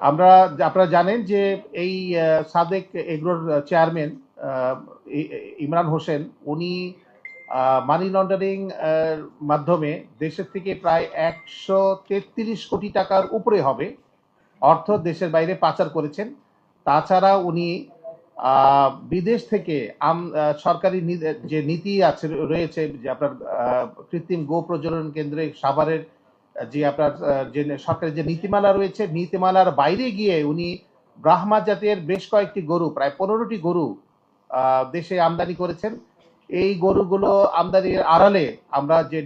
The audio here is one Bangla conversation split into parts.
আমরা, আপনারা জানেন যে এই সাদেক এগ্রোর চেয়ারম্যান ইমরান হোসেন, উনি মানি লন্ডারিং মাধ্যমে দেশের থেকে প্রায় একশো তেত্রিশ কোটি টাকার উপরে হবে অর্থ দেশের বাইরে পাচার করেছেন। তাছাড়া উনি বিদেশ থেকে আম- সরকারি যে নীতি আছে, রয়েছে যে আপনার কৃত্রিম গো প্রজনন কেন্দ্রে সাভারের যে আপনার যে সরকারি যে নীতিমালা রয়েছে, নীতিমালার বাইরে গিয়ে উনি ব্রাহ্মা জাতের বেশ কয়েকটি গরু, প্রায় পনেরোটি গরু দেশে আমদানি করেছেন। এই গরুগুলো আমদানির আড়ালে আমরা যে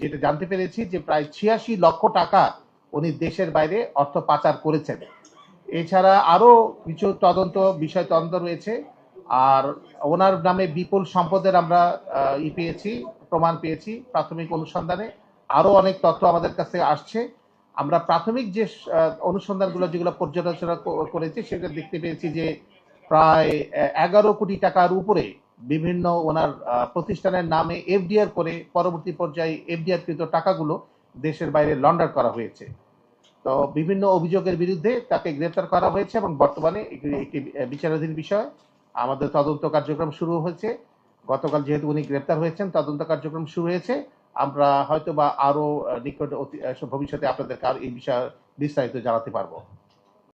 যেটা জানতে পেরেছি যে প্রায় ছিয়াশি লক্ষ টাকা উনি দেশের বাইরে অর্থ পাচার করেছেন। এছাড়া আরও কিছু তদন্ত, বিষয় তদন্ত রয়েছে। আর ওনার নামে বিপুল সম্পদের আমরা ই পেয়েছি, প্রমাণ পেয়েছি প্রাথমিক অনুসন্ধানে। আরও অনেক তথ্য আমাদের কাছে আসছে। আমরা প্রাথমিক যে অনুসন্ধানগুলো যেগুলো পর্যালোচনা করেছি সেটা দেখতে পেয়েছি যে প্রায় এগারো কোটি টাকার উপরে বিভিন্ন ওনার প্রতিষ্ঠানের নামে এফডিআর করে পরবর্তী পর্যায়ে এফডিআর কৃত টাকাগুলো দেশের বাইরে লন্ডার করা হয়েছে। তো বিভিন্ন অভিযোগের বিরুদ্ধে তাকে গ্রেপ্তার করা হয়েছে এবং বর্তমানে একটি বিচারাধীন বিষয়। আমাদের তদন্ত কার্যক্রম শুরু হয়েছে। গতকাল যেহেতু উনি গ্রেপ্তার হয়েছেন, তদন্ত কার্যক্রম শুরু হয়েছে। আমরা হয়তো বা আরও নিকট ভবিষ্যতে আপনাদেরকে আর এই বিষয়ে বিস্তারিত জানাতে পারব।